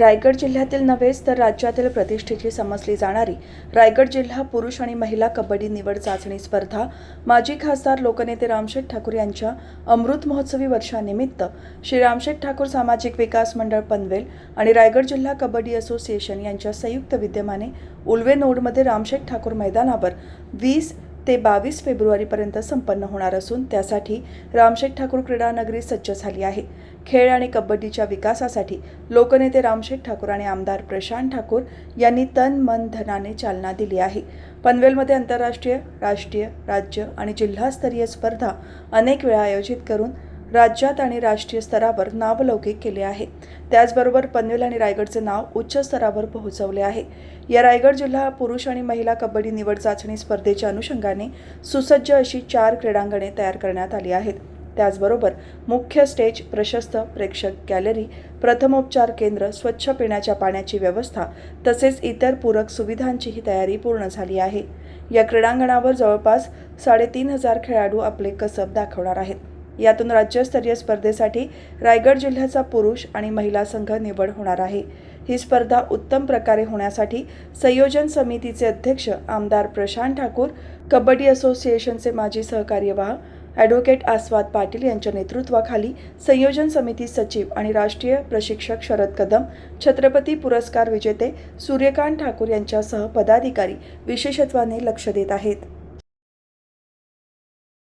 रायगड जिल्ह्यातील नव्हेच तर राज्यातील प्रतिष्ठेची समजली जाणारी रायगड जिल्हा पुरुष आणि महिला कबड्डी निवड चाचणी स्पर्धा माजी खासदार लोकनेते रामशेठ ठाकूर यांच्या अमृत महोत्सवी वर्षानिमित्त श्री रामशेठ ठाकूर सामाजिक विकास मंडळ पनवेल आणि रायगड जिल्हा कबड्डी असोसिएशन यांच्या संयुक्त विद्यमाने उल्वे नोडमध्ये रामशेठ ठाकूर मैदानावर वीस ते बावीस फेब्रुवारीपर्यंत संपन्न होणार असून त्यासाठी रामशेठ ठाकूर क्रीडा नगरी सज्ज झाली आहे. खेळ आणि कबड्डीच्या विकासासाठी लोकनेते रामशेठ ठाकूर आणि आमदार प्रशांत ठाकूर यांनी तन मन धनाने चालना दिली आहे. पनवेलमध्ये आंतरराष्ट्रीय राष्ट्रीय राज्य आणि जिल्हास्तरीय स्पर्धा अनेक वेळा आयोजित करून राज्यात आणि राष्ट्रीय स्तरावर नावलौकिक केले आहे. त्याचबरोबर पनवेल आणि रायगडचे नाव उच्च स्तरावर पोहोचवले आहे. या रायगड जिल्हा पुरुष आणि महिला कबड्डी निवड चाचणी स्पर्धेच्या अनुषंगाने सुसज्ज अशी चार क्रीडांगणे तयार करण्यात आली आहेत. त्याचबरोबर मुख्य स्टेज प्रशस्त प्रेक्षक गॅलरी प्रथमोपचार केंद्र स्वच्छ पिण्याच्या पाण्याची व्यवस्था तसेच इतर पूरक सुविधांचीही तयारी पूर्ण झाली आहे. या क्रीडांगणावर जवळपास साडेतीन हजार खेळाडू आपले कसब दाखवणार आहेत. यातून राज्यस्तरीय स्पर्धेसाठी रायगड जिल्ह्याचा पुरुष आणि महिला संघ निवड होणार आहे. ही स्पर्धा उत्तम प्रकारे होण्यासाठी संयोजन समितीचे अध्यक्ष आमदार प्रशांत ठाकूर कबड्डी असोसिएशनचे माजी सहकार्यवाह ॲडव्होकेट आस्वाद पाटील यांच्या नेतृत्वाखाली संयोजन समिती सचिव आणि राष्ट्रीय प्रशिक्षक शरद कदम छत्रपती पुरस्कार विजेते सूर्यकांत ठाकूर यांच्यासह पदाधिकारी विशेषत्वाने लक्ष देत आहेत.